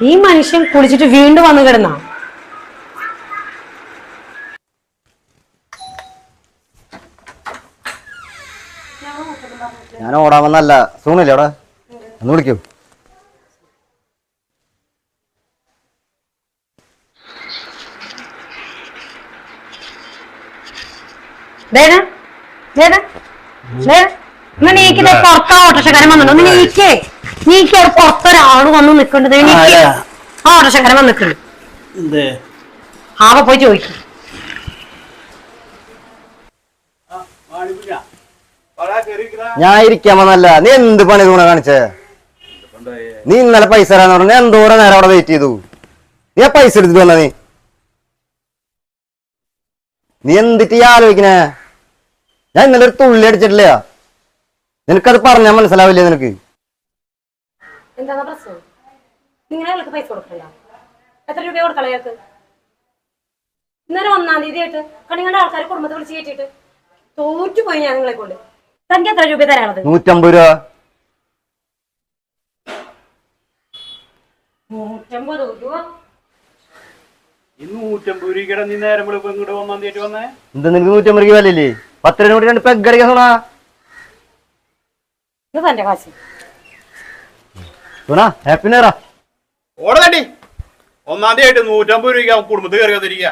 ഈ മനുഷ്യൻ കുളിച്ചിട്ട് വീണ്ടും വന്നു കിടന്നാ ഞാൻ ഓടാമെന്നല്ല സൂണില്ലേ അവിടെ ഒന്ന് വിളിക്കൂ നീക്കിത് പുറത്താ ഓട്ടോഷക്കാരൻ വന്നിട്ടുണ്ട് ഒന്ന് നീക്കേ നീക്കി അവിടെ പുറത്തൊരാൾ വന്ന് നിക്കണ്ടത്. നീക്കി ആരാ? ആ ഓട്ടോഷക്കാരൻ വന്ന് നിക്കുന്നുണ്ട് എന്തേ? ആവ പോയി ചോദിക്കും. ഞാൻ ഇരിക്കാമെന്നല്ല നീ എന്ത് പണി തൂണ കാണിച്ചേ? നീ ഇന്നലെ പൈസ തരാന്ന് പറഞ്ഞ എന്തോരം നേരം അവിടെ വെയിറ്റ് ചെയ്തു? നീ ആ പൈസ എടുത്തിട്ട് വന്ന നീ? നീ എന്തിട്ട് ഈ ആലോചിക്കണേ? ഞാൻ ഇന്നലെ ഒരു തുള്ളി അടിച്ചിട്ടില്ല നിനക്കത് പറഞ്ഞാൽ മനസ്സിലാവില്ലേ നിനക്ക്? എന്താണ് പ്രശ്നം? നിങ്ങൾ അയാൾക്ക് പൈസ കൊടുക്കണ്ട എത്ര രൂപ കൊടുക്കണം അയാൾക്ക്? ഇന്നലെ ഒന്നാം തീയതി ആയിട്ട് കണിങ്ങളുടെ ആൾക്കാർ കുടുംബത്തെ വിളിച്ച് കയറ്റിയിട്ട് തോറ്റുപോയി ഞാൻ നിങ്ങളെ കൊണ്ട്. തനിക്ക് എത്ര രൂപ തരാനുള്ളത്? നൂറ്റമ്പത് രൂപ. നൂറ്റമ്പത് രൂപ നൂറ്റമ്പത് രൂപയുടെ നീ നേരം വെളുപ്പം ഇങ്ങോട്ട് ഒന്നാം തീയതി വന്നേ? എന്താ നിനക്ക് നൂറ്റമ്പത് രൂപ വിലയില്ലേ? പത്ത് രൂപ രണ്ട് പെഗ് അടിക്കാൻ സോണാ ഇത് തന്റെ കാശ്. സോണാ ഓടാ ഒന്നാം തീയതി ആയിട്ട് നൂറ്റമ്പത് രൂപയ്ക്ക് കുടുംബത്തിൽ കയറി വന്നിരിക്കുക